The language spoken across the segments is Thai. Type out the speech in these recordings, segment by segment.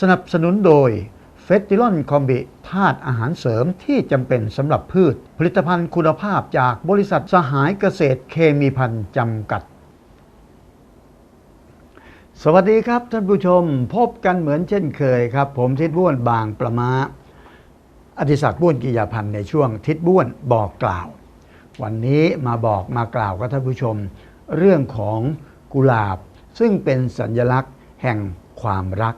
สนับสนุนโดยเฟสติลอนคอมบิธาตุอาหารเสริมที่จำเป็นสำหรับพืช ผลิตภัณฑ์คุณภาพจากบริษัทสหายเกษตรเคมีพันธ์จำกัด สวัสดีครับท่านผู้ชมพบกันเหมือนเช่นเคยครับ ผมทิดบ้วนบางประมาอธิศักดิ์บ้วนกิยาพันธ์ในช่วงทิดบ้วนบอกกล่าว วันนี้มาบอกมากล่าวกับท่านผู้ชม เรื่องของกุหลาบซึ่งเป็นสัญลักษณ์แห่งความรัก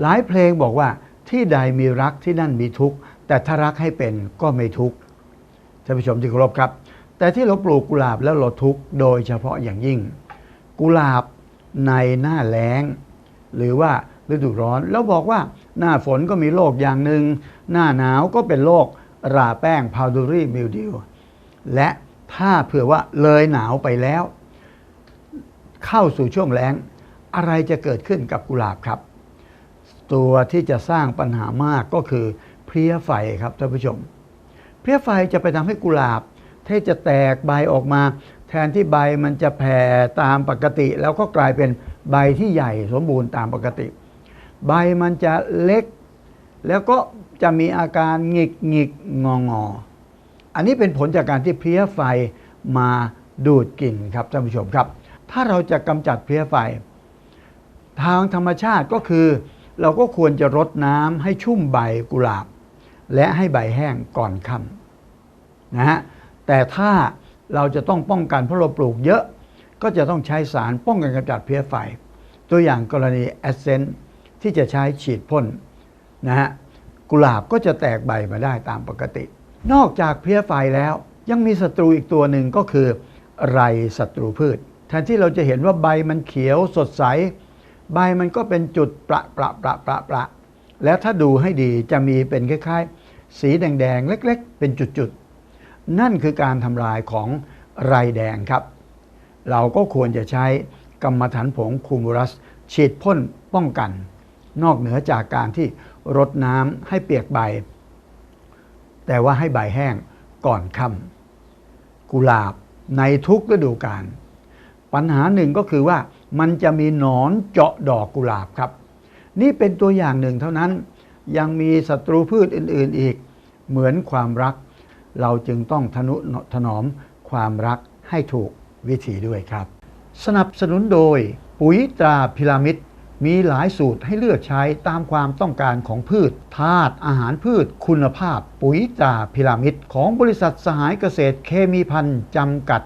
หลายเพลงบอกว่าที่ใดมีรักที่นั่นมีทุกข์ แต่ถ้ารักให้เป็นก็ไม่ทุกข์ท่านผู้ชมที่เคารพครับ แต่ที่เราปลูกกุหลาบแล้วเราทุกข์โดยเฉพาะอย่างยิ่ง กุหลาบในหน้าแล้ง หรือว่าฤดูร้อน แล้วบอกว่าหน้าฝนก็มีโรคอย่างหนึ่งหน้าหนาวก็เป็นโรคราแป้งพาวดูรี่มิลดิวและถ้าเผื่อว่าเลยหนาวไปแล้ว เข้าสู่ช่วงแล้ง อะไรจะเกิดขึ้นกับกุหลาบครับ ตัวที่จะสร้างปัญหามากก็คือเพลี้ยไฟครับท่านผู้ชม เพลี้ยไฟจะไปทำให้กุหลาบที่จะแตกใบออกมา แทนที่ใบมันจะแผ่ตามปกติ แล้วก็กลายเป็นใบที่ใหญ่สมบูรณ์ตามปกติ ใบมันจะเล็ก แล้วก็จะมีอาการหงิกหงิกงองออันนี้เป็นผลจากการที่เพลี้ยไฟมาดูดกลิ่นครับท่านผู้ชมครับ ถ้าเราจะกำจัดเพลี้ยไฟ ทางธรรมชาติก็คือ เราก็ควรจะรดน้ำให้ชุ่มใบกุหลาบ และให้ใบแห้งก่อนค่ำนะฮะแต่ถ้าเราจะต้องป้องกันเพราะเราปลูกเยอะ ก็จะต้องใช้สารป้องกันกำจัดเพลี้ยไฟ ตัวอย่างกรณีแอสเซนที่จะใช้ฉีดพ่นนะฮะกุหลาบก็จะแตกใบมาได้ตามปกติ นอกจากเพลี้ยไฟแล้วยังมีศัตรูอีกตัวหนึ่งก็คือไรศัตรูพืช แทนที่เราจะเห็นว่าใบมันเขียวสดใส ใบมันก็เป็นจุดประประประประประแล้วถ้าดูให้ดีจะมีเป็นคล้ายๆ สีแดงๆ เล็กๆ เป็นจุดๆ นั่นคือการทำลายของไรแดงครับ เราก็ควรจะใช้กรรมฐานผงคูมูรัส ฉีดพ่นป้องกัน นอกเหนือจากการที่รดน้ำให้เปียกใบ แต่ว่าให้ใบแห้งก่อนค่ำกุหลาบในทุกฤดูกาลปัญหาหนึ่งก็คือว่า มันจะมีหนอนเจาะดอกกุหลาบครับ นี่เป็นตัวอย่างหนึ่งเท่านั้น ยังมีศัตรูพืชอื่น ๆอีก เหมือนความรัก เราจึงต้องทนุถนอมความรักให้ถูกวิธีด้วยครับ สนับสนุนโดย ปุ๋ยตราพิรามิดมีหลายสูตรให้เลือกใช้ตามความต้องการของพืชธาตุอาหารพืช คุณภาพ ปุ๋ยตราพิรามิดของบริษัทสหายเกษตรเคมีพันธ์จำกัด